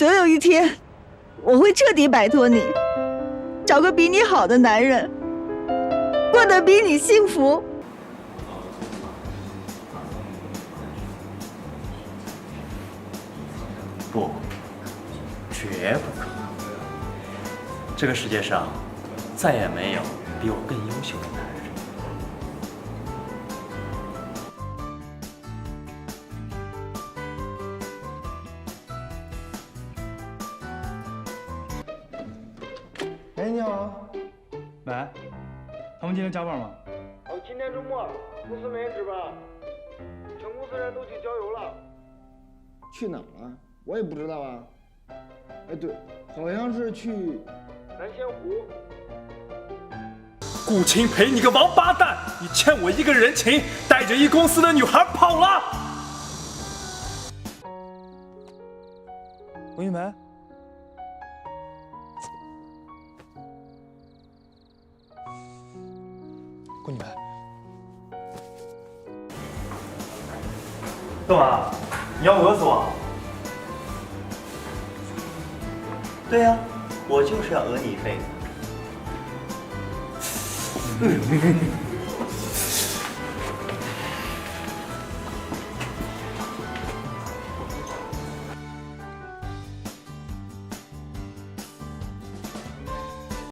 总有一天，我会彻底摆脱你，找个比你好的男人，过得比你幸福。不，绝不可能。这个世界上再也没有比我更优秀的男人。哎，你好。喂，他们今天加班吗？哦，今天周末，公司没人值班，全公司人都去郊游了。去哪儿了？我也不知道啊。哎，对，好像是去南仙湖。顾青培，你个王八蛋！你欠我一个人情，带着一公司的女孩跑了。温玉梅，顾女们，干嘛？你要讹死我？对呀、我就是要讹你一辈子。